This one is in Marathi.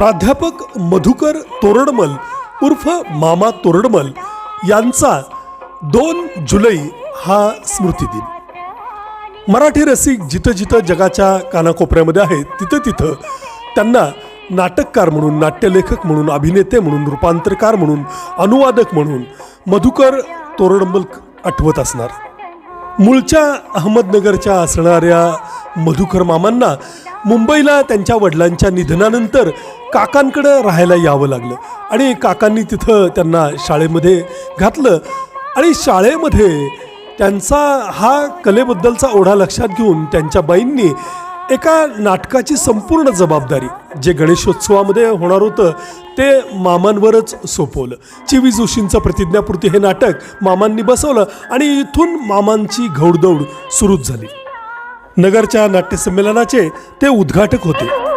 प्राध्यापक मधुकर तोरडमल उर्फ मामा तोरडमल यांचा दोन जुलै हा स्मृतिदिन मराठी रसिक जिथं जिथं जगाच्या कानाकोपऱ्यामध्ये आहेत तिथं तिथं त्यांना नाटककार म्हणून नाट्यलेखक म्हणून अभिनेते म्हणून रूपांतरकार म्हणून अनुवादक म्हणून मधुकर तोरडमल आठवत असणार. मूळच्या अहमदनगरच्या असणाऱ्या मधुकर मामांना मुंबईला त्यांच्या वडिलांच्या निधनानंतर काकांकडं राहायला यावं लागलं. आणि काकांनी तिथं त्यांना शाळेमध्ये घातलं. आणि शाळेमध्ये त्यांचा हा कलेबद्दलचा ओढा लक्षात घेऊन त्यांच्या बाईंनी एका नाटकाची संपूर्ण जबाबदारी जे गणेशोत्सवामध्ये होणार होतं ते मामांवरच सोपवलं. चिवी जोशींचं प्रतिज्ञापूर्ती हे नाटक मामांनी बसवलं आणि इथून मामांची घौडदौड सुरूच झाली. नगरच्या नाट्यसंमेलनाचे ते उद्घाटक होते.